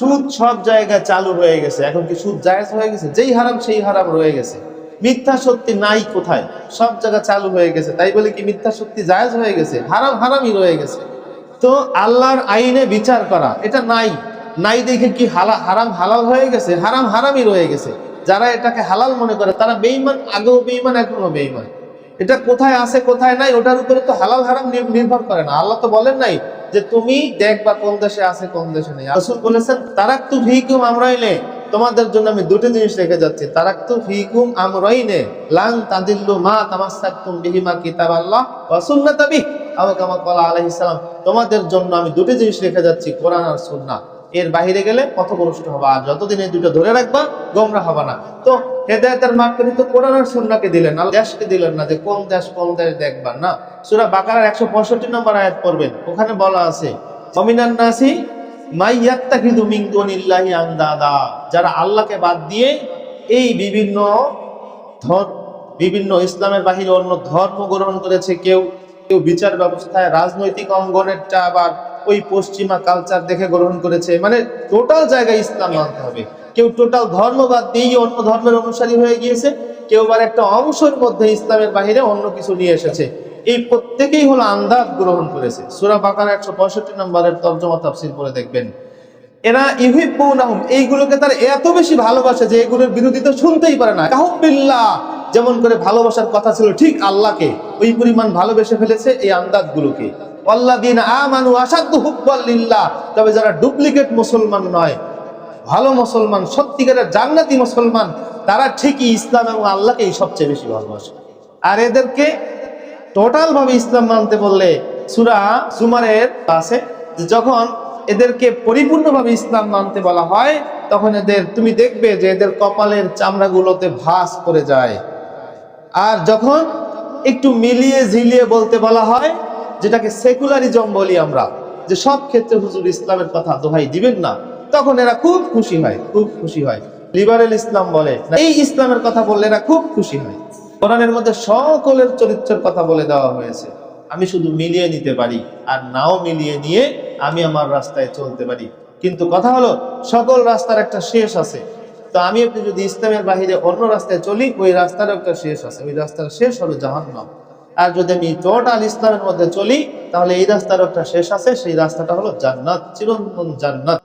সুদ সব জায়গায় চালু রয়ে গেছে। এখন কি সুদ জায়েজ হয়ে গেছে? যেই হারাম, সেই হারাম রয়ে গেছে। মিথ্যা সত্যি নাই কোথায়? সব জায়গা চালু হয়ে গেছে। তাই বলে কি মিথ্যা সত্যি জায়েজ হয়ে গেছে? হারাম, হারামই রয়ে গেছে। তো আল্লাহর আইনে বিচার করা, এটা নাই। নাই দেখে কি হালা, হারাম হালাল হয়ে গেছে? হারাম, হারামই রয়ে গেছে। যারা এটাকে হালাল মনে করে, তারা বেইমান আগেও বেইমান এখনও বেইমান এটা কোথায় আছে, কোথায় নাই, ওটার উপরে তো হালাল, হারাম নির্ভর করে না। আল্লাহ তো বলেন নাই যে তুমি দেখবা কোন দেশে আছে, কোন দেশে নেই। রাসূল বলেছেন, তারাক্তু ফিকুম আমরাইনে। তোমাদের জন্য আমি দুটি জিনিস রেখে যাচ্ছি। তারাক তু ফিকুম আমরাইনে। লাং তাদিল্লু মা তামাসসাকতুম বিহিমা কিতাবাল্লাহ ওয়া সুন্নাতাবি আও কামা ক্বালা আলাইহিস সালাম, তোমাদের জন্য আমি দুটি জিনিস রেখে যাচ্ছি, কোরআন আর সুন্নাহ। এর বাইরে গেলে পথভ্রষ্ট হবা। আর যতদিন এই দুটো ধরে রাখবা, গোমরা হবা না। তো হেদায়তের মাপকাঠি তো কোরআন আর সুন্নাহকে দিলেন না দেশকে দিলেন না যে কোন দেশ কোন দেশ দেখবা না। সূরা বাকারার 165 নম্বর আয়াত পড়বেন। ওখানে বলা আছে অমিনান নাসি মাই ইয়াত্তাখিযু মিন দুনিল্লাহি আনদাদা। যারা আল্লাহকে বাদ দিয়ে এই বিভিন্ন বিভিন্ন ইসলামের বাহিরে অন্য ধর্ম গ্রহণ করেছে, কেউ কেউ বিচার ব্যবস্থায়, রাজনৈতিক অঙ্গনেরটা আবার ওই পশ্চিমা কালচার দেখে গ্রহণ করেছে। মানে টোটাল জায়গায় ইসলাম মানতে হবে। কেউ টোটাল ধর্মবাদ দিয়েই অন্য ধর্মের অনুসারী হয়ে গিয়েছে। কেউ আবার একটা অংশের মধ্যে ইসলামের বাহিরে অন্য কিছু নিয়ে এসেছে। এই প্রত্যেকেই হলো আন্দাজ গ্রহণ করেছে। সুরা বাকার একশো পঁয়ষট্টি নম্বরের তর্জমা তাফসির করে দেখবেন। এরা ইহিব্বুনাহুম এইগুলোকে তারা এত বেশি ভালোবাসে যে এগুলোর বিরোধিতা শুনতেই পারে না। কাহুবিল্লাহ যেমন করে ভালোবাসার কথা ছিল ঠিক আল্লাহকে, ওই পরিমাণ ভালোবেসে ফেলেছে এই আন্দাজগুলোকে। তবে যারা ডুপ্লিকেট মুসলমান নয়, ভালো মুসলমান, সত্যিকারের জান্নাতি মুসলমান, তারা ঠিকই ইসলাম এবং আল্লাহকেই সবচেয়ে বেশি ভালোবাসে। আর এদেরকে টোটাল ভাবে ইসলাম মানতে বললে সুরা সুমারের আছে যখন এদেরকে পরিপূর্ণভাবে ইসলাম মানতে বলা হয়, তখন এদের, তুমি দেখবে যে এদের কপালের চামড়াগুলোতে ভাস করে যায়। আর যখন একটু মিলিয়ে ঝিলিয়ে বলতে বলা হয়, যেটাকে সেকুলারিজম বলি আমরা, যে সব ক্ষেত্রে হুজুর ইসলামের কথা দোহাই দিবেন না, তখন এরা খুব খুশি হয়, খুব খুশি হয়। লিবারেল ইসলাম বলে, এই ইসলামের কথা বললে এরা খুব খুশি হয়। কোরআনের মধ্যে সকলের চরিত্রের কথা বলে দেওয়া হয়েছে। আমি শুধু মিলিয়ে নিতে পারি, আর নাও মিলিয়ে নিয়ে আমি আমার রাস্তায় চলতে পারি। কিন্তু কথা হলো, সকল রাস্তার একটা শেষ আছে। তো আমি আপনি যদি ইসলামের বাহিরে অন্য রাস্তায় চলি, ওই রাস্তার একটা শেষ আছে। ওই রাস্তার শেষ হলো জাহান্নাম। আর যদি আমি টোটাল ইসলামের মধ্যে চলি, তাহলে এই রাস্তার একটা শেষ আছে, সেই রাস্তাটা হলো জান্নাত, চিরন্তন জান্নাত।